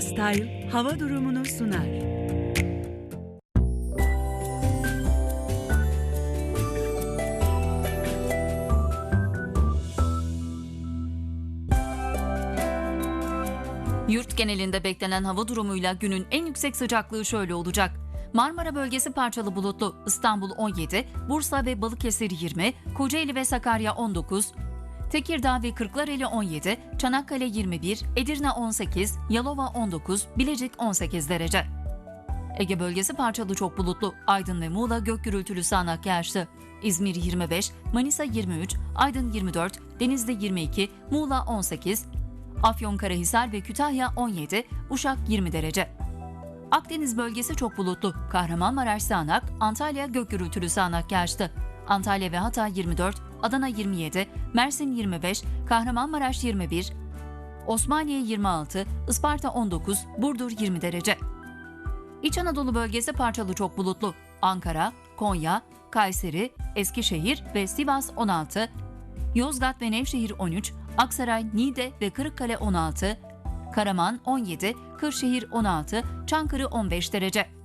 Style hava durumunu sunar. Yurt genelinde beklenen hava durumuyla günün en yüksek sıcaklığı şöyle olacak. Marmara bölgesi parçalı bulutlu, İstanbul 17, Bursa ve Balıkesir 20, Kocaeli ve Sakarya 19, Tekirdağ ve Kırklareli 17, Çanakkale 21, Edirne 18, Yalova 19, Bilecik 18 derece. Ege bölgesi parçalı çok bulutlu, Aydın ve Muğla gök gürültülü sağanak yağışlı. İzmir 25, Manisa 23, Aydın 24, Denizli 22, Muğla 18, Afyonkarahisar ve Kütahya 17, Uşak 20 derece. Akdeniz bölgesi çok bulutlu. Kahramanmaraş sağanak, Antalya gök gürültülü sağanak yağışlı. Antalya ve Hatay 24, Adana 27, Mersin 25, Kahramanmaraş 21, Osmaniye 26, Isparta 19, Burdur 20 derece. İç Anadolu bölgesi parçalı çok bulutlu. Ankara, Konya, Kayseri, Eskişehir ve Sivas 16, Yozgat ve Nevşehir 13, Aksaray, Niğde ve Kırıkkale 16, Karaman 17, Kırşehir 16, Çankırı 15 derece.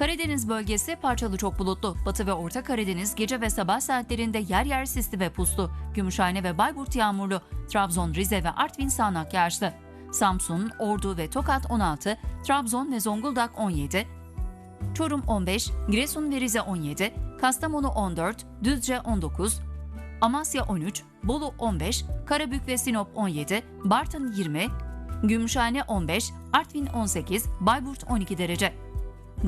Karadeniz bölgesi parçalı çok bulutlu. Batı ve Orta Karadeniz gece ve sabah saatlerinde yer yer sisli ve puslu. Gümüşhane ve Bayburt yağmurlu. Trabzon, Rize ve Artvin sağanak yağışlı. Samsun, Ordu ve Tokat 16, Trabzon ve Zonguldak 17, Çorum 15, Giresun ve Rize 17, Kastamonu 14, Düzce 19, Amasya 13, Bolu 15, Karabük ve Sinop 17, Bartın 20, Gümüşhane 15, Artvin 18, Bayburt 12 derece.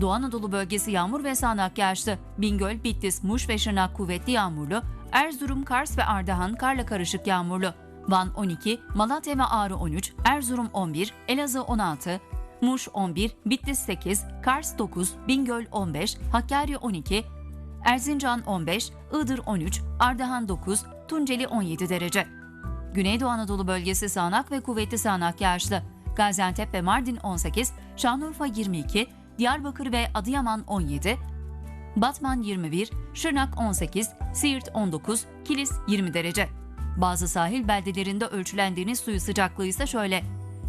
Doğu Anadolu bölgesi yağmur ve sağanak yağışlı. Bingöl, Bitlis, Muş ve Şırnak kuvvetli yağmurlu. Erzurum, Kars ve Ardahan karla karışık yağmurlu. Van 12, Malatya ve Ağrı 13, Erzurum 11, Elazığ 16, Muş 11, Bitlis 8, Kars 9, Bingöl 15, Hakkari 12, Erzincan 15, Iğdır 13, Ardahan 9, Tunceli 17 derece. Güneydoğu Anadolu bölgesi sağanak ve kuvvetli sağanak yağışlı. Gaziantep ve Mardin 18, Şanlıurfa 22, Diyarbakır ve Adıyaman 17, Batman 21, Şırnak 18, Siirt 19, Kilis 20 derece. Bazı sahil beldelerinde ölçülen deniz suyu sıcaklığı ise şöyle.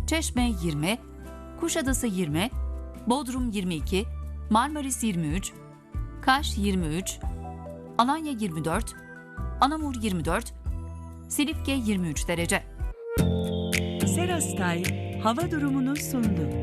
Çeşme 20, Kuşadası 20, Bodrum 22, Marmaris 23, Kaş 23, Alanya 24, Anamur 24, Silifke 23 derece. Sera Style hava durumunu sundu.